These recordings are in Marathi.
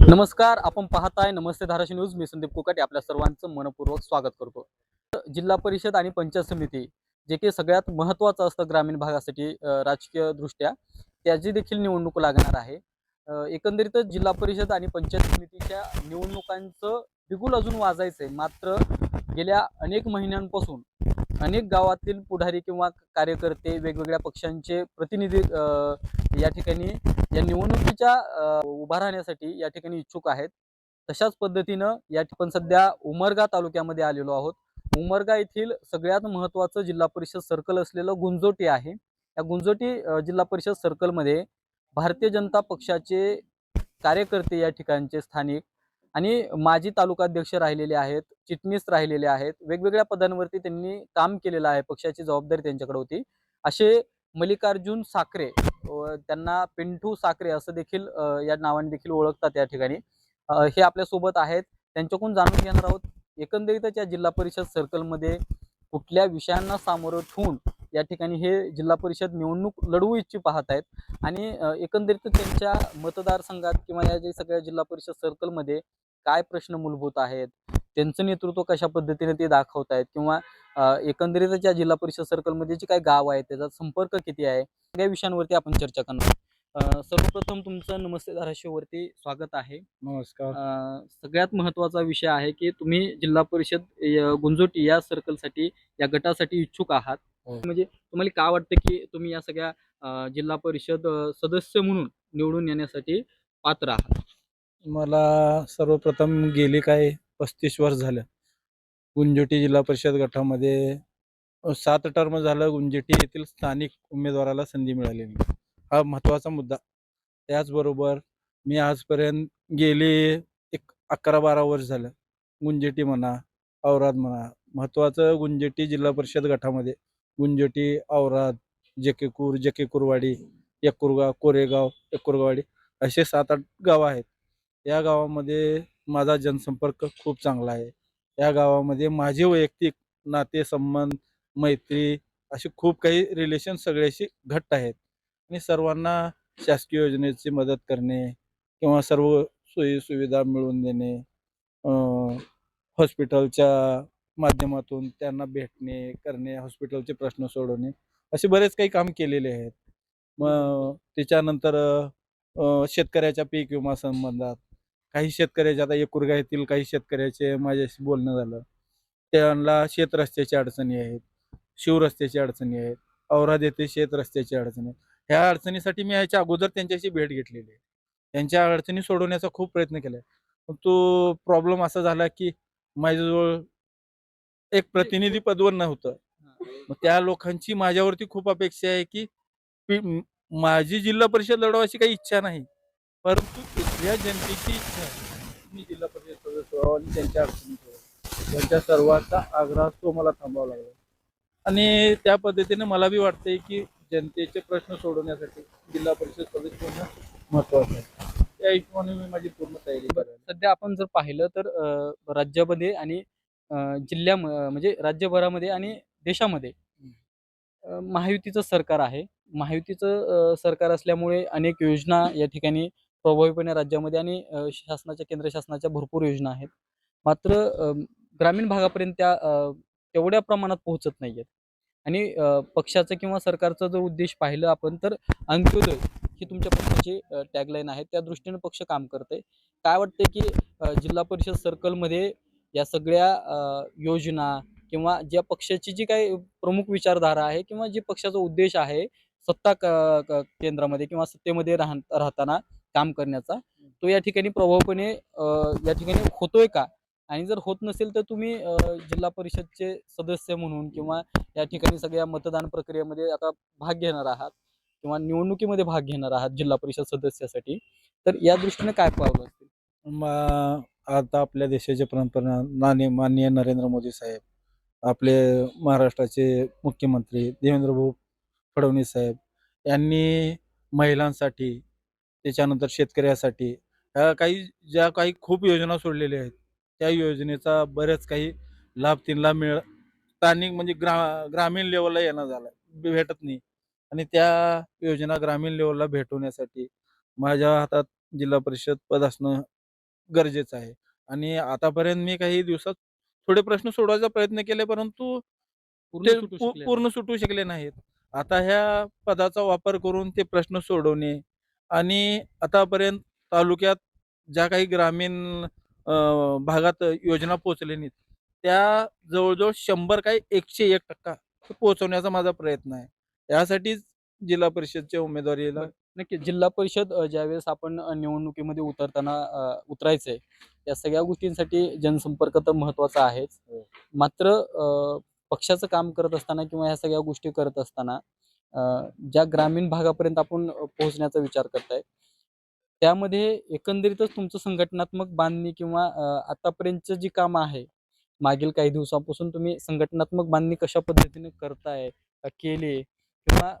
नमस्कार आपण पाहताय नमस्ते धाराशिव न्यूज. मी संदीप कुकाटे आपल्या सर्वांचं मनपूर्वक स्वागत करतो. जिल्हा परिषद आणि पंचायत समिती जे की सगळ्यात महत्त्वाचं असतं ग्रामीण भागासाठी राजकीय दृष्ट्या त्याची देखील निवडणूक लागणार आहे. एकंदरीतच जिल्हा परिषद आणि पंचायत समितीच्या निवडणुकांचं बिगुल अजून वाजायचं आहे मात्र गेल्या अनेक महिन्यांपासून अनेक गावातील पुढारी किंवा कार्यकर्ते वेगवेगळ्या पक्षांचे प्रतिनिधी या ठिकाणी या निवडणुकीच्या उभा राहण्यासाठी या ठिकाणी इच्छुक आहेत. तशाच पद्धतीनं या ठिकाणी सध्या उमरगा तालुक्यामध्ये आलेलो आहोत. उमरगा येथील सगळ्यात महत्त्वाचं जिल्हा परिषद सर्कल असलेलं गुंजोटी आहे. या गुंजोटी जिल्हा परिषद सर्कलमध्ये भारतीय जनता पक्षाचे कार्यकर्ते या ठिकाणचे स्थानिक आणि माजी तालुकाध्यक्ष राहिलेले आहेत चिटणीस राहिलेले आहेत वेगवेगळ्या पदांवरती त्यांनी काम केलेलं आहे पक्षाची जबाबदारी त्यांच्याकडे होती. असे मल्लिकार्जुन साखरे व त्यांना पिंटू साखरे असं देखील या नावाने देखील ओळखतात या ठिकाणी. हे आपल्यासोबत आहेत. त्यांच्याकडून जाणून घेणार आहोत एकंदरीतच या जिल्हा परिषद सर्कलमध्ये कुठल्या विषयांना सामोरं ठेवून या ठिकाणी हे जिल्हा परिषद निवडणूक लढवू इच्छू पाहत आहेत. आणि एकंदरीत त्यांच्या मतदारसंघात किंवा या जे सगळ्या जिल्हा परिषद सर्कलमध्ये काय प्रश्न मूलभूत आहेत? त्यांचं नेतृत्व कशा पद्धतीने ते दाखवत आहेत? किंवा अ, एकंदरीतच या जिल्हा परिषद सर्कलमध्ये जे काही गाव आहे त्याचा संपर्क किती आहे? या विषयांवरती आपण चर्चा करणार सर्वप्रथम तुमचं नमस्ते धाराशिववरती स्वागत आहे. नमस्कार. सगळ्यात महत्त्वाचा विषय आहे की तुम्ही जिल्हा परिषद गुंजोटी या सर्कलसाठी या गटासाठी इच्छुक आहात. म्हणजे तुम्हाला काय वाटतं की तुम्ही या सगळ्या जिल्हा परिषद सदस्य म्हणून निवडून येण्यासाठी पात्र आहात? मला सर्वप्रथम गेली काय पस्तीस वर्ष झालं. गुंजोटी जिल्हा परिषद गटामध्ये सात टर्म झालं गुंजेटी येथील स्थानिक उमेदवाराला संधी मिळालेली हा महत्त्वाचा मुद्दा. त्याचबरोबर मी आजपर्यंत गेली एक अकरा बारा वर्ष झालं. गुंजेटी म्हणा औराद म्हणा महत्त्वाचं गुंजेटी जिल्हा परिषद गटामध्ये गुंजटी औराद जकेकूर जकेकूरवाडी यकुरगाव कोरेगाव यकुरगावाडी असे सात आठ गावं आहेत. या गावामध्ये माझा जनसंपर्क खूप चांगला आहे. या गावामध्ये माझे वैयक्तिक नातेसंबंध मैत्री असे खूप काही रिलेशन सगळ्याशी घट्ट आहेत. आणि सर्वांना शासकीय योजनेची मदत करणे किंवा सर्व सोयी सुविधा मिळवून देणे हॉस्पिटलच्या माध्यमातून त्यांना भेटणे करणे हॉस्पिटलचे प्रश्न सोडवणे असे बरेच काही काम केलेले आहेत. मग त्याच्यानंतर शेतकऱ्याच्या पीक विमा संबंधात काही शेतकऱ्याचे आता एकुरगा येथील काही शेतकऱ्याचे माझ्याशी बोलणं झालं. त्यांना शेत रस्त्याची अडचणी आहेत शिवरस्त्याची अडचणी आहेत औराद येथे शेत रस्त्याची अडचणी आहेत. ह्या अडचणीसाठी मी याच्या अगोदर त्यांच्याशी भेट घेतलेली आहे. त्यांच्या अडचणी सोडवण्याचा खूप प्रयत्न केला आहे तो प्रॉब्लेम असा झाला की माझ्याजवळ एक प्रतिनिधी पदवर नव्हतं. मग त्या लोकांची माझ्यावरती खूप अपेक्षा आहे की पी- माझी जिल्हा परिषद लढवायची काही इच्छा नाही. परंतु इथल्या जनतेची इच्छा आहे. मी जिल्हा परिषद सदस्य व्हावं आणि त्यांच्या अडचणी. त्यांच्या सर्वांचा आग्रह तो मला थांबावा लागला. आणि त्या पद्धतीने मला बी वाटतंय की जनतेचे प्रश्न सोडवण्यासाठी जिल्हा परिषद सदस्य होणं महत्वाचं आहे. त्या हिशोबाने मी माझी पूर्ण तयारी करेन. सध्या आपण जर पाहिलं तर अ, राज्यामध्ये आणि जिल्ह्या म्हणजे राज्यभरामध्ये आणि देशामध्ये महायुतीचं सरकार आहे. महायुतीचं सरकार असल्यामुळे अनेक योजना या ठिकाणी प्रभावीपणे राज्यामध्ये आणि शासनाच्या केंद्र शासनाच्या भरपूर योजना आहेत. मात्र ग्रामीण भागापर्यंत त्या तेवढ्या प्रमाणात पोहोचत नाही आहेत आणि पक्षाचं किंवा सरकारचा जर उद्देश पाहिलं आपण तर अंत्योदय ही तुमच्या पक्षाची टॅगलाईन आहे त्या दृष्टीने पक्ष काम करते काय वाटतं की जिल्हा परिषद सर्कलमध्ये या सगळ्या योजना किंवा ज्या पक्षाची जी काही प्रमुख विचारधारा आहे किंवा जी पक्षाचा उद्देश आहे सत्ता केंद्रामध्ये किंवा सत्तेमध्ये राह राहताना काम करण्याचा तो या ठिकाणी प्रभावपणे या ठिकाणी होतोय का? आणि जर होत नसेल तर तुम्ही जिल्हा परिषदचे सदस्य म्हणून किंवा या ठिकाणी सगळ्या मतदान प्रक्रियेमध्ये आता भाग घेणार आहात किंवा निवडणुकीमध्ये भाग घेणार आहात जिल्हा परिषद सदस्यासाठी तर या दृष्टीने काय पावलं असतील? आता आपल्या देशाचे पंतप्रधान माननीय माननीय नरेंद्र मोदी साहेब आपले महाराष्ट्राचे मुख्यमंत्री देवेंद्रभाऊ फडणवीस साहेब यांनी महिलांसाठी त्याच्यानंतर शेतकऱ्यासाठी ह्या काही ज्या काही खूप योजना सोडलेल्या आहेत त्या योजनेचा बऱ्याच काही लाभ त्यांना मिळ स्थानिक म्हणजे ग्रा ग्रामीण लेवलला येणं झालं भेटत नाही. आणि त्या योजना ग्रामीण लेवलला भेटवण्यासाठी माझ्या हातात जिल्हा परिषद पद असणं गरजेचं आहे. आणि आतापर्यंत मी काही दिवसात थोडे प्रश्न सोडवायचा प्रयत्न केले परंतु पूर्ण सुटू पू- शकले पूर्ण सुटू शकले नाहीत. आता ह्या पदाचा वापर करून ते प्रश्न सोडवणे आणि आतापर्यंत तालुक्यात ज्या काही ग्रामीण अं, भागात योजना पोहोचले नाहीत त्या जवळजवळ शंभर काही एकशे एक टक्का पोहोचवण्याचा माझा प्रयत्न आहे. यासाठीच जिल्हा परिषदच्या उमेदवारीला नक्की जिल्हा परिषद ज्यावेळेस आपण निवडणुकीमध्ये उतरताना उतरायचंय या सगळ्या गोष्टींसाठी जनसंपर्क तर महत्त्वाचा आहेच हो. मात्र पक्षाचं काम करत असताना किंवा ह्या सगळ्या गोष्टी करत असताना ज्या ग्रामीण भागापर्यंत आपण पोहोचण्याचा विचार करताय त्यामध्ये एकंदरीतच तुमचं संघटनात्मक बांधणी किंवा अ, आतापर्यंतचं जी कामं आहे मागील काही दिवसापासून तुम्ही संघटनात्मक बांधणी कशा पद्धतीने करताय केली किंवा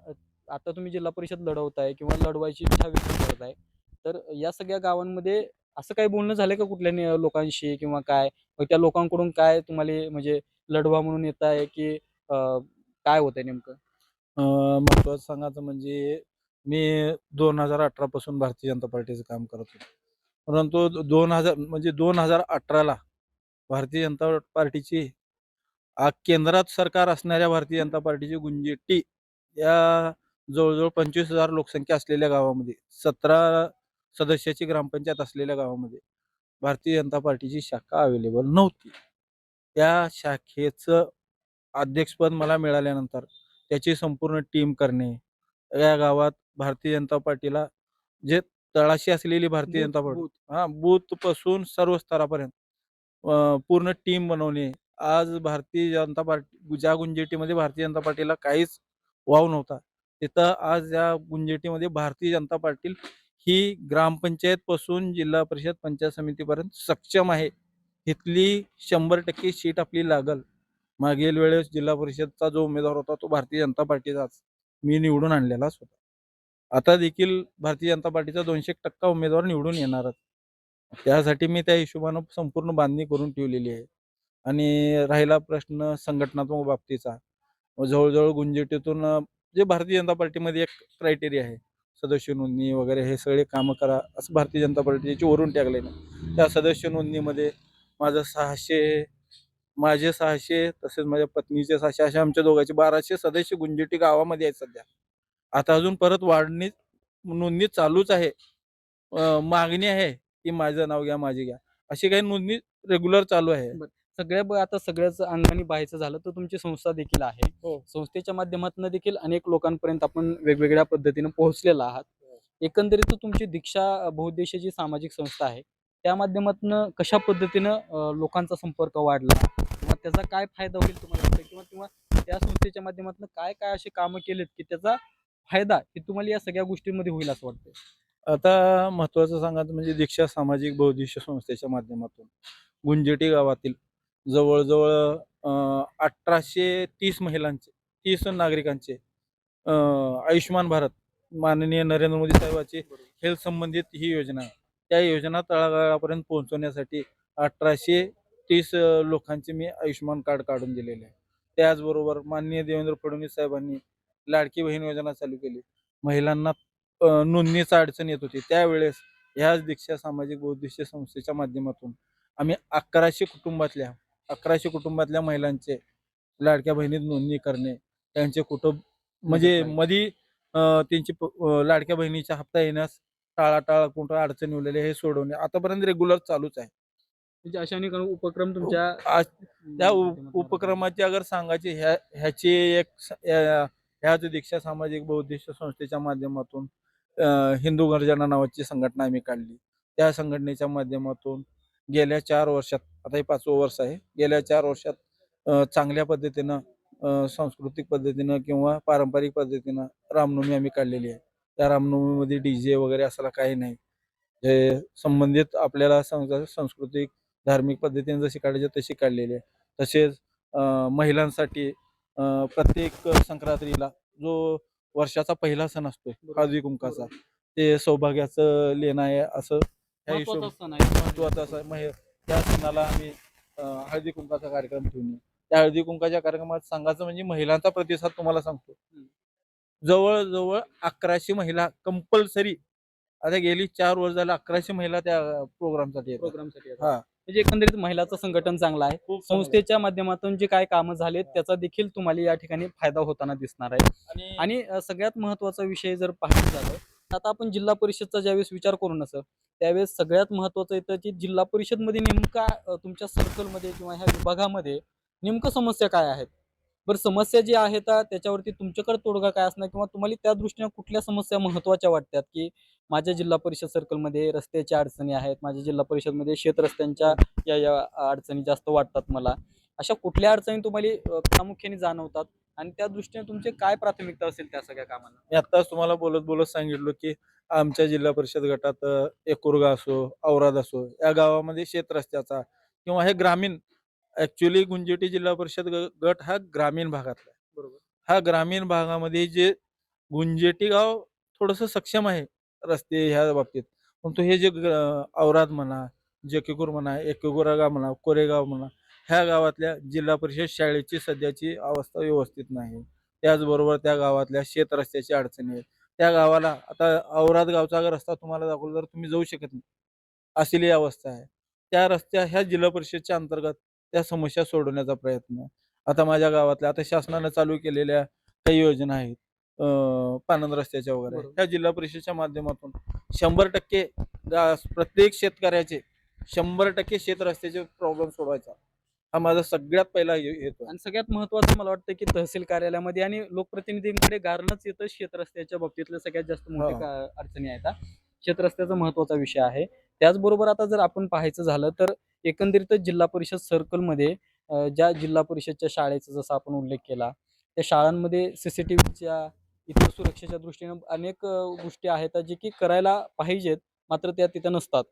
आता तुम्ही जिल्हा परिषद लढवताय किंवा लढवायची इच्छा व्यक्त करताय तर या सगळ्या गावांमध्ये असं काही बोलणं झालंय का कुठल्या लोकांशी किंवा काय? मग त्या लोकांकडून काय तुम्हाला म्हणजे लढवा म्हणून येत आहे की काय होतंय नेमकं? महत्वाचं सांगायचं म्हणजे मी दोन हजार अठरा पासून भारतीय जनता पार्टीचं काम करत होतो. परंतु दोन हजार म्हणजे दोन हजार अठराला भारतीय जनता पार्टीची केंद्रात सरकार असणाऱ्या भारतीय जनता पार्टीची गुंजेट्टी या जवळजवळ पंचवीस हजार लोकसंख्या असलेल्या गावामध्ये सतरा सदस्याची ग्रामपंचायत असलेल्या गावामध्ये भारतीय जनता पार्टीची शाखा अवेलेबल नव्हती. त्या शाखेचं अध्यक्षपद मला मिळाल्यानंतर त्याची संपूर्ण टीम करणे या गावात भारतीय जनता पार्टीला जे तळाशी असलेली भारतीय जनता पार्टी हा बूथपासून सर्व स्तरापर्यंत पूर्ण टीम बनवणे. आज भारतीय जनता पार्टी ज्या गुंजेटीमध्ये भारतीय जनता पार्टीला काहीच वाव नव्हता तिथं आज या गुंजेटीमध्ये भारतीय जनता पार्टी ही ग्रामपंचायत पासून जिल्हा परिषद पंचायत समितीपर्यंत सक्षम आहे. इथली शंभर टक्के सीट आपली लागल. मागील वेळेस जिल्हा परिषदचा जो उमेदवार होता तो भारतीय जनता पार्टीचाच. मी निवडून आणलेलाच होता आता देखील भारतीय जनता पार्टीचा दोनशे टक्का उमेदवार निवडून येणारच. त्यासाठी मी त्या हिशोबानं संपूर्ण बांधणी करून ठेवलेली आहे. आणि राहिला प्रश्न संघटनात्मक बाबतीचा. जवळजवळ गुंजेटीतून जे भारतीय जनता पार्टीमध्ये एक क्रायटेरिया आहे. सदस्य नोंदणी वगैरे हे सगळे कामं करा असं भारतीय जनता पार्टीचे वरून टाकले ना त्या सदस्य नोंदणीमध्ये माझं सहाशे माझे सहाशे तसेच माझ्या पत्नीचे सहाशे असे आमच्या दोघांचे बाराशे सदस्य गुंजेटी गावामध्ये आहेत सध्या. आता अजून परत वाढणी नोंदणी चालूच आहे. मागणी आहे की माझं नाव घ्या माझे घ्या. अशी काही नोंदणी रेग्युलर चालू आहे. सगळ्या ब- आता सगळ्याच अंगाने पाहायचं झालं तर तुमची संस्था देखील आहे. हो. संस्थेच्या माध्यमातून देखील अनेक लोकांपर्यंत आपण वेगवेगळ्या पद्धतीने पोहोचलेला आहात. एकंदरीत तुमची दीक्षा बहुउद्देशीय सामाजिक संस्था आहे त्या माध्यमातून कशा पद्धतीनं अं, लोकांचा संपर्क वाढला? किंवा त्याचा काय फायदा होईल तुम्हाला वाटतं किंवा किंवा त्या संस्थेच्या माध्यमातून काय काय असे कामं केलेत की त्याचा फायदा हे तुम्हाला या सगळ्या गोष्टींमध्ये होईल असं वाटतं आता महत्वाचं सांगायचं म्हणजे दीक्षा सामाजिक बहुद्देशीय संस्थेच्या माध्यमातून. गुंजेटी गावातील जवळजवळ अठराशे तीस महिलांचे तीस नागरिकांचे आयुष्यमान भारत माननीय नरेंद्र मोदी साहेबांची हेल्थ संबंधित ही योजना आहे. त्या योजना तळागाळापर्यंत पोहोचवण्यासाठी अठराशे तीस लोकांचे मी आयुष्यमान कार्ड काढून दिलेले आहे. त्याचबरोबर माननीय देवेंद्र फडणवीस साहेबांनी लाडकी बहीण योजना चालू केली. महिलांना नोंदणीचा अडचण येत होती. त्यावेळेस ह्याच दीक्षा सामाजिक बौद्धिष्य संस्थेच्या माध्यमातून आम्ही अकराशे कुटुंबातल्या अकराशे कुटुंबातल्या महिलांचे लाडक्या बहिणीत नोंदणी करणे त्यांचे कुटुंब म्हणजे मधी त्यांची लाडक्या बहिणीचा हप्ता येण्यास टाळाटाळ कुठं अडचणी उरलेले हे सोडवणे आतापर्यंत रेग्युलर चालूच आहे. म्हणजे अशा अनेक उपक्रम तुमच्या त्या उपक्रमाची अगर सांगायची ह्या ह्याची एक ह्याच दीक्षा सामाजिक बौद्धिष्ट संस्थेच्या माध्यमातून हिंदू गर्जना नावाची संघटना आम्ही काढली. त्या संघटनेच्या माध्यमातून गेल्या चार वर्षात आता हे पाचवं वर्ष आहे. गेल्या चार वर्षात चांगल्या पद्धतीनं सांस्कृतिक पद्धतीनं किंवा पारंपरिक पद्धतीनं रामनवमी आम्ही काढलेली आहे. त्या रामनवमीमध्ये डी जे वगैरे असला काही नाही. जे संबंधित आपल्याला सांस्कृतिक धार्मिक पद्धतीने जशी काढायची तशी काढलेली आहे. तसेच अं, महिलांसाठी प्रत्येक संक्रांतीला जो वर्षाचा पहिला सण असतो. हळदी कुंकाचा ते सौभाग्याचं लेणं आहे असं महत्त्वाचा सण आहे. महत्वाचं त्या सणाला आम्ही हळदी कुंकाचा कार्यक्रम ठेवणे त्या हळदी कुंकाच्या कार्यक्रमात सांगायचं म्हणजे महिलांचा प्रतिसाद तुम्हाला सांगतो. जवळजवळ अकराशे महिला कंपल्सरी आता गेली चार वर्ष झालं अकराशे महिला त्या प्रोग्रामसाठी प्रोग्रामसाठी हा. म्हणजे एकंदरीत महिलाचं संघटन चांगलं आहे. संस्थेच्या माध्यमातून जे काय कामं झालेत त्याचा देखील तुम्हाला या ठिकाणी फायदा होताना दिसणार आहे. आणि सगळ्यात महत्त्वाचा विषय जर पाहायचं झालं आता आपण जिल्हा परिषदचा ज्यावेळेस विचार करू नसं त्यावेळेस सगळ्यात महत्वाचं येतं की जिल्हा परिषदमध्ये नेमका तुमच्या सर्कलमध्ये किंवा ह्या विभागामध्ये नेमकं समस्या काय आहेत? बरं समस्या जी आहेत त्याच्यावरती तुमच्याकडे तोडगा काय असणार किंवा तुम्हाला त्या दृष्टीने कुठल्या समस्या महत्त्वाच्या वाटतात की माझ्या जिल्हा परिषद सर्कलमध्ये रस्त्याच्या अडचणी आहेत माझ्या जिल्हा परिषदमध्ये शेतरस्त्यांच्या या या अडचणी जास्त वाटतात मला? अशा कुठल्या अडचणी तुम्हाला प्रामुख्याने जाणवतात? आणि त्या दृष्टीने तुमची काय प्राथमिकता असेल त्या सगळ्या कामांना? मी आत्ताच तुम्हाला बोलत बोलत सांगितलं की आमच्या जिल्हा परिषद गटात एकुरगा असो औराद असो या गावामध्ये शेत रस्त्याचा किंवा हे ग्रामीण ऍक्च्युली गुंजेटी जिल्हा परिषद गट हा ग्रामीण भागातला आहे. बरोबर. हा ग्रामीण भागामध्ये जे गुंजेटी गाव थोडंसं सक्षम आहे रस्ते ह्या बाबतीत. परंतु हे जे औराद म्हणा जकेकूर म्हणा एकेगुरागा म्हणा कोरेगाव म्हणा ह्या गावातल्या जिल्हा परिषद शाळेची सध्याची अवस्था व्यवस्थित नाही. त्याचबरोबर त्या गावातल्या शेत रस्त्याची अडचणी आहेत. त्या गावाला आता औराद गावचा रस्ता तुम्हाला दाखवला तर तुम्ही जाऊ शकत नाही. अशी अवस्था आहे. त्या रस्त्या ह्या जिल्हा परिषदच्या अंतर्गत त्या समस्या सोडवण्याचा प्रयत्न आता माझ्या गावातल्या आता शासनानं चालू केलेल्या काही योजना आहेत. पानंद रस्त्याच्या वगैरे. ह्या जिल्हा परिषदच्या माध्यमातून शंभर टक्के प्रत्येक शेतकऱ्याचे शंभर टक्के शेत रस्त्याचे प्रॉब्लेम सोडवायचा. हा माझा सगळ्यात पहिला आहे. आणि सगळ्यात महत्वाचं मला वाटतं की तहसील कार्यालयामध्ये आणि लोकप्रतिनिधींकडे गारणंच येतं शेत रस्त्याच्या बाबतीतले सगळ्यात जास्त मोठे हा. का- अडचणी आहेत हा. शेत रस्त्याचा महत्त्वाचा विषय आहे त्याचबरोबर आता जर आपण पाहायचं झालं तर एकंदरीतच जिल्हा परिषद सर्कलमध्ये अं, ज्या जिल्हा परिषदच्या शाळेचा जसा आपण उल्लेख केला त्या शाळांमध्ये सीसीटीव्हीच्या इतर सुरक्षेच्या दृष्टीने अनेक अं, गोष्टी आहेत जे की करायला पाहिजेत मात्र त्या तिथं नसतात.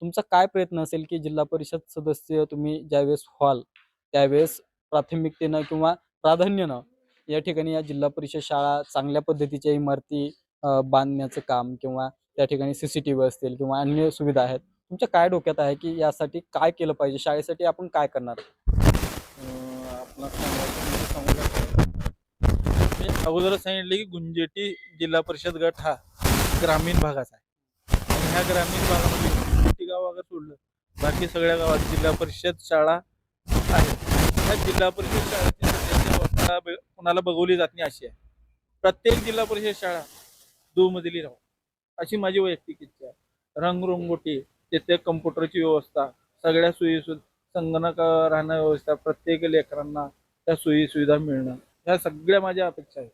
तुमचा काय प्रयत्न असेल की जिल्हा परिषद सदस्य तुम्ही ज्यावेळेस व्हाल त्यावेळेस प्राथमिकतेनं किंवा प्राधान्यानं या ठिकाणी या जिल्हा परिषद शाळा चांगल्या पद्धतीच्या इमारती बांधण्याचं काम किंवा त्या ठिकाणी सी सी टी व्ही असतील किंवा अन्य सुविधा आहेत तुमच्या काय डोक्यात आहे की यासाठी काय केलं पाहिजे? शाळेसाठी आपण काय करणार? म्हणजे अगोदरच सांगितले की गुंजेटी जिल्हा परिषद गट हा ग्रामीण भागाचा आहे. ह्या ग्रामीण भागामध्ये गुंजेटी गाव अगर सोडलं बाकी सगळ्या गावात जिल्हा परिषद शाळा आहे. ह्या जिल्हा परिषद शाळेची सध्याची अवस्था कोणाला बघवली जात नाही अशी आहे. प्रत्येक जिल्हा परिषद शाळा दुमजली राहावं अशी माझी वैयक्तिक इच्छा आहे. रंगरंगोटी तिथे कम्प्युटरची व्यवस्था सगळ्या सोयी संगणक राहणं व्यवस्था प्रत्येक लेकरांना त्या सोयी सुविधा मिळणं ह्या सगळ्या माझ्या अपेक्षा आहेत.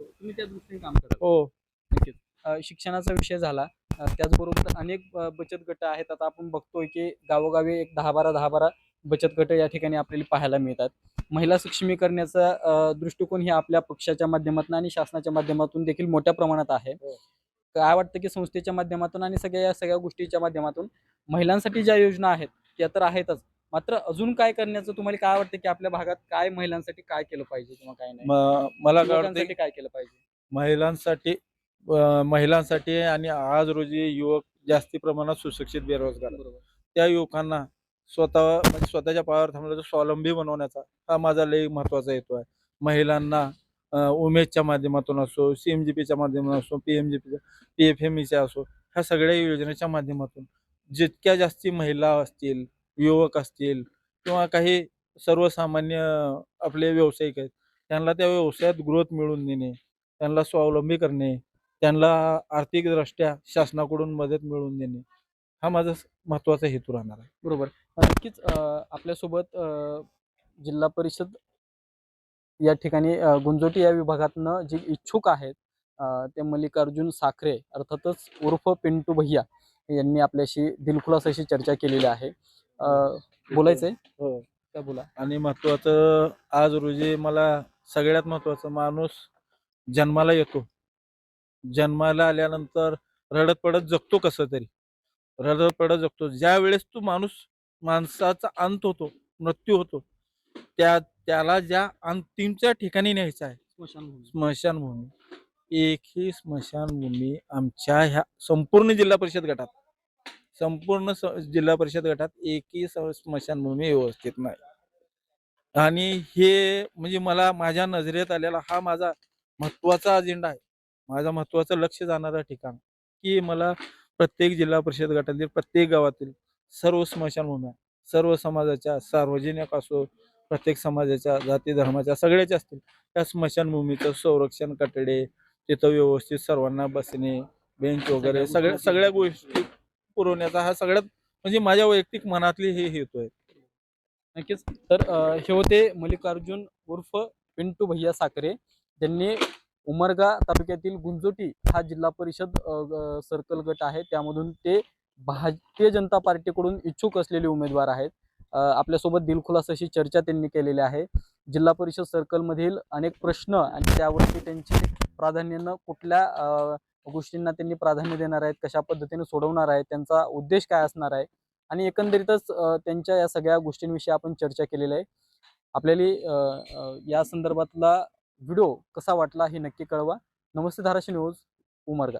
तुम्ही त्या दृष्टीने काम करा हो. नक्कीच. शिक्षणाचा विषय झाला. त्याचबरोबर अनेक बचत गट आहेत. आता आपण बघतोय की गावोगावी एक दहा बारा दहा बारा बचत गट या ठिकाणी आपल्याला पाहायला मिळतात. महिला सक्षमीकरणाचा दृष्टिकोन हे आपल्या पक्षाच्या माध्यमातून आणि शासनाच्या माध्यमातून देखील मोठ्या प्रमाणात आहे. हो. काय वाटतं की संस्थेच्या माध्यमातून आणि सगळ्या या सगळ्या गोष्टीच्या माध्यमातून महिलांसाठी ज्या योजना आहेत त्या तर आहेतच. मात्र अजून काय करण्याचं तुम्हाला काय वाटतं की आपल्या भागात काय महिलांसाठी काय केलं पाहिजे किंवा काय नाही? मला काय वाटतं युवकांसाठी काय केलं पाहिजे? महिलांसाठी महिलांसाठी आणि आज रोजी युवक जास्ती प्रमाणात सुशिक्षित बेरोजगार. त्या युवकांना स्वतः म्हणजे स्वतःच्या पायावर थांबल्याचं स्वावलंबी बनवण्याचा हा माझा लई महत्त्वाचा हेतू आहे. महिलांना उमेदच्या माध्यमातून असो सी एम जी पीच्या माध्यमातून असो पी एम जी पीच्या पी एफ एम ईच्या असो ह्या सगळ्या योजनेच्या माध्यमातून जितक्या जास्ती महिला असतील युवक असतील किंवा काही सर्वसामान्य आपले व्यावसायिक आहेत त्यांना त्या व्यवसायात ग्रोथ मिळवून देणे त्यांना स्वावलंबी करणे त्यांना आर्थिकदृष्ट्या शासनाकडून मदत मिळवून देणे हा माझा महत्त्वाचा हेतू राहणार आहे. बरोबर. नक्कीच आपल्यासोबत जिल्हा परिषद या ठिकाणी गुंजोटी या विभागातनं जे इच्छुक आहेत ते मल्लिकार्जुन साखरे अर्थातच उर्फ पिंटू भैया यांनी आपल्याशी दिलखुलास अशी चर्चा केलेली आहे. अ, बोलायचंय? हो. काय बोला? आणि महत्वाचं आज रोजी मला सगळ्यात महत्वाचं माणूस जन्माला येतो. जन्माला आल्यानंतर रडत पडत जगतो कसं तरी. रडत पडत जगतो. ज्या वेळेस तो माणूस माणसाचा अंत होतो मृत्यू होतो त्या त्याला ज्या अंतिमच्या ठिकाणी न्यायचा आहे. स्मशानभूमी. स्मशानभूमी. एकही स्मशानभूमी आमच्या ह्या संपूर्ण जिल्हा परिषद गटात संपूर्ण जिल्हा परिषद गटात एकही स्मशानभूमी व्यवस्थित नाही. आणि हे म्हणजे मला माझ्या नजरेत आलेला हा माझा महत्त्वाचा अजेंडा आहे. माझा महत्वाचं लक्ष जाणारं ठिकाण की मला प्रत्येक जिल्हा परिषद गटातील प्रत्येक गावातील सर्व स्मशानभूम्या सर्व समाजाच्या सार्वजनिक असो प्रत्येक समाजाच्या जाती धर्माच्या सगळ्याच्या असतील त्या स्मशानभूमीचं संरक्षण कटडे तिथं व्यवस्थित सर्वांना बसणे बेंच वगैरे सगळ्या सगळ्या गोष्टी पुरवण्याचा हा सगळ्यात म्हणजे माझ्या वैयक्तिक मनातली हे हेतू आहे. नक्कीच. तर हे होते मल्लिकार्जुन उर्फ पिंटू भैया साखरे त्यांनी उमरगा तालुक्यातील गुंजोटी हा जिल्हा परिषद सर्कल गट आहे. त्यामधून ते भारतीय जनता पार्टीकडून इच्छुक असलेले उमेदवार आहेत. आपल्यासोबत दिलखुलास अशी चर्चा त्यांनी केलेली आहे. जिल्हा परिषद सर्कलमधील अनेक प्रश्न आणि त्यावरती त्यांची प्राधान्यानं कुठल्या गोष्टींना त्यांनी प्राधान्य देणार आहेत कशा पद्धतीने सोडवणार आहेत त्यांचा उद्देश काय असणार आहे आणि एकंदरीतच त्यांच्या या सगळ्या गोष्टींविषयी आपण चर्चा केलेली आहे. आपल्याला या संदर्भातला व्हिडिओ कसा वाटला हे नक्की कळवा. नमस्ते धाराशिव न्यूज उमरगा.